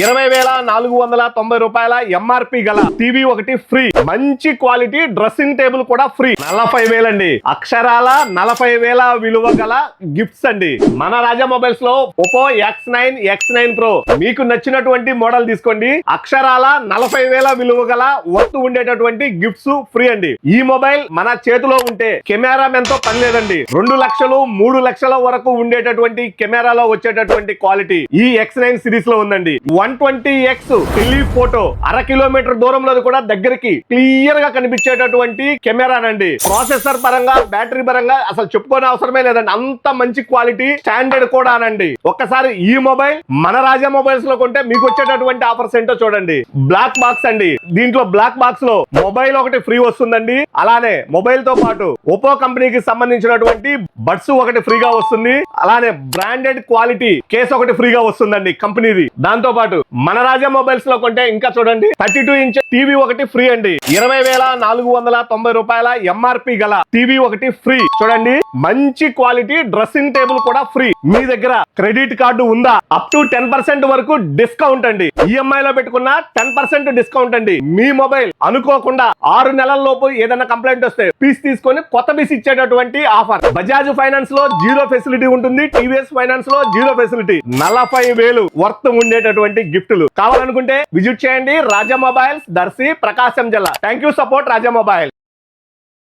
ఇరవై వేల నాలుగు వందల తొంభై రూపాయల ఎంఆర్పి గల టీవీ ఒకటి ఫ్రీ. మంచి క్వాలిటీ డ్రెస్సింగ్ టేబుల్ కూడా ఫ్రీ. నలభై వేలండి. అక్షరాల నలభై వేల విలువ గల గిఫ్ట్స్ అండి. మన Raja మొబైల్స్లో Oppo X nine X nine pro మీకు నచ్చినటువంటి మోడల్ తీసుకోండి. అక్షరాల నలభై వేల విలువ గల వర్త్ ఉండేటటువంటి గిఫ్ట్స్ ఫ్రీ అండి. ఈ మొబైల్ మన చేతిలో ఉంటే కెమెరా తో పని లేదండి. రెండు లక్షలు మూడు లక్షల వరకు ఉండేటటువంటి కెమెరాలో వచ్చేటటువంటి క్వాలిటీ ఈ ఎక్స్ నైన్ సిరీస్లో ఉందండి. One twenty X telephoto. అర కిలోమీటర్ దూరంలో కూడా దగ్గరికి క్లియర్గా కనిపించేటటువంటి కెమెరానండి. ప్రాసెసర్ పరంగా బ్యాటరీ పరంగా అసలు చెప్పుకోని అవసరమే లేదండి. అంత మంచి క్వాలిటీ స్టాండర్డ్ కూడా అనండి ఒక్కసారి ఈ మొబైల్ మన రాజా మొబైల్స్లో కొంటే మీకు వచ్చేటటువంటి ఆఫర్స్ ఏంటో చూడండి. బ్లాక్ బాక్స్ అండి. దీంట్లో బ్లాక్ బాక్స్లో మొబైల్ ఒకటి ఫ్రీ వస్తుందండి. అలానే మొబైల్తో పాటు ఒప్పో కంపెనీకి సంబంధించినటువంటి బడ్స్ ఒకటి ఫ్రీగా వస్తుంది. అలానే బ్రాండెడ్ క్వాలిటీ కేస్ ఒకటి ఫ్రీగా వస్తుందండి కంపెనీది. దాంతో పాటు మన రాజా మొబైల్స్లో కొంటే ఇంకా చూడండి థర్టీ టూ ఇంచ్ టీవీ ఒకటి ఫ్రీ అండి. ఇరవై వేల నాలుగు వందల తొంభై రూపాయల ఎంఆర్పి గల టీవీ ఒకటి ఫ్రీ. చూడండి మంచి క్వాలిటీ డ్రెస్సింగ్ టేబుల్ కూడా ఫ్రీ. మీ దగ్గర క్రెడిట్ కార్డు ఉందా? అప్ టు టెన్ పర్సెంట్ వరకు డిస్కౌంట్ అండి. ఈఎంఐ లో పెట్టుకున్న టెన్ పర్సెంట్ డిస్కౌంట్ అండి. మీ మొబైల్ అనుకోకుండా ఆరు నెలల లోపు ఏదైనా కంప్లైంట్ వస్తే పీస్ తీసుకొని కొత్త పీస్ ఇచ్చేటటువంటి ఆఫర్. బజాజ్ బజాజ్ ఫైనాన్స్లో జీరో ఫెసిలిటీ ఉంటుంది టీవీఎస్ ఫైనాన్స్లో జీరో ఫెసిలిటీ నలభై వేలు వర్త్ ఉండేటటువంటి గిఫ్టులు. కావాలనుకుంటే విజిట్ చేయండి. రాజా మొబైల్స్ దర్శి ప్రకాశం జిల్లా. Thank you support Raja mobile.